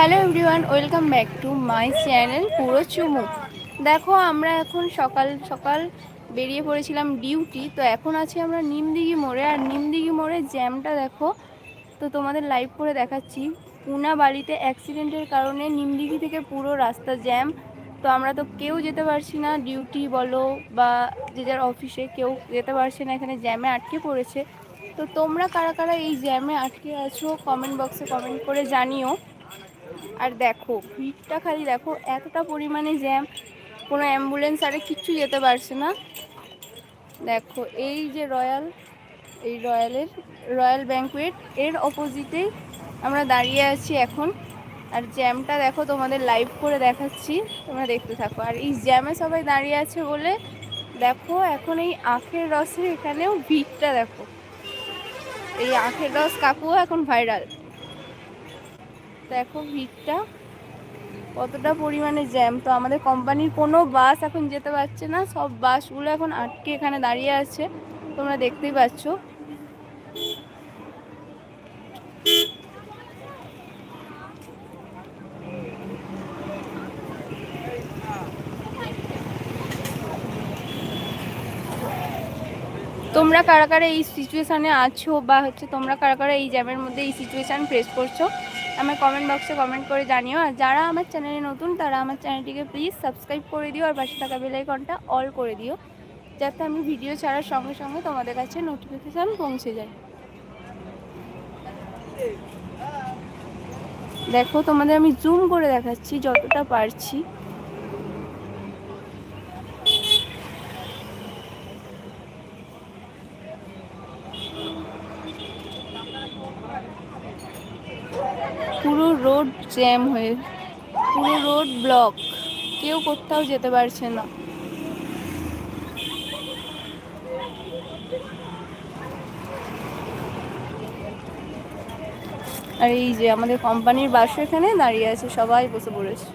Hello everyone, welcome back to my channel পুরো চুমু। দেখো, আমরা এখন সকাল সকাল বেরিয়ে পড়েছিলাম ডিউটি, তো এখন আছি আমরা নিমদিঘি মোড়ে। আর নিমদিঘি মোড়ে জ্যামটা দেখো, তো তোমাদের লাইভ করে দেখাচ্ছি। পুনা বাড়িতে অ্যাক্সিডেন্টের কারণে নিমদিঘি থেকে পুরো রাস্তা জ্যাম তো আমরা তো কেউ যেতে পারছি না। ডিউটি বলো বা যে যার অফিসে কেউ যেতে পারছে না, এখানে জ্যামে আটকে পড়েছে। তো তোমরা কারা কারা এই জ্যামে আটকে আছো কমেন্ট বক্সে কমেন্ট করে জানিও। আর দেখো, ভিড়টা খালি দেখো, এতটা পরিমাণে জ্যাম কোনো অ্যাম্বুলেন্স আরে কিচ্ছু যেতে পারছে না। দেখো, এই যে রয়্যাল, এই রয়্যালের, রয়্যাল ব্যাঙ্কুয়েট, এর অপোজিটেই আমরা দাঁড়িয়ে আছি এখন। আর জ্যামটা দেখো, তোমাদের লাইভ করে দেখাচ্ছি, তোমরা দেখতে থাকো। আর এই জ্যামে সবাই দাঁড়িয়ে আছে বলে, দেখো, এখন এই আখের রসের এখানেও ভিড়টা দেখো। এই আখের রস কাকুও এখন ভাইরাল দেখো ভিড়টা, কতটা পরিমাণে জ্যাম তো আমাদের কোম্পানির কোনো বাস এখন যেতে পারছে না, সব বাসগুলো এখন আটকে এখানে দাঁড়িয়ে আছে, তোমরা দেখতেই পাচ্ছ। তোমরা কারা কারা এই সিচুয়েশানে আছো বা হচ্ছে তোমরা কারা কারা এই জ্যামের মধ্যে এই সিচুয়েশান ফেস করছ? আমার কমেন্ট বক্সে কমেন্ট করে জানিও। আর যারা আমার চ্যানেলে নতুন, তারা আমার চ্যানেলটিকে প্লিজ সাবস্ক্রাইব করে দিও আর পাশে থাকা বেলাইকনটা অল করে দিও, যাতে আমি ভিডিও ছাড়ার সঙ্গে সঙ্গে তোমাদের কাছে নোটিফিকেশান পৌঁছে যায়। দেখো তোমাদের আমি জুম করে দেখাচ্ছি, যতটা পারছি। পুরো রোড জ্যাম হয়ে, পুরো রোড ব্লক। কেউ কোথাও যেতে পারছে না। আর এই যে আমাদের কোম্পানির বাস এখানে দাঁড়িয়ে আছে, সবাই বসে পড়েছে।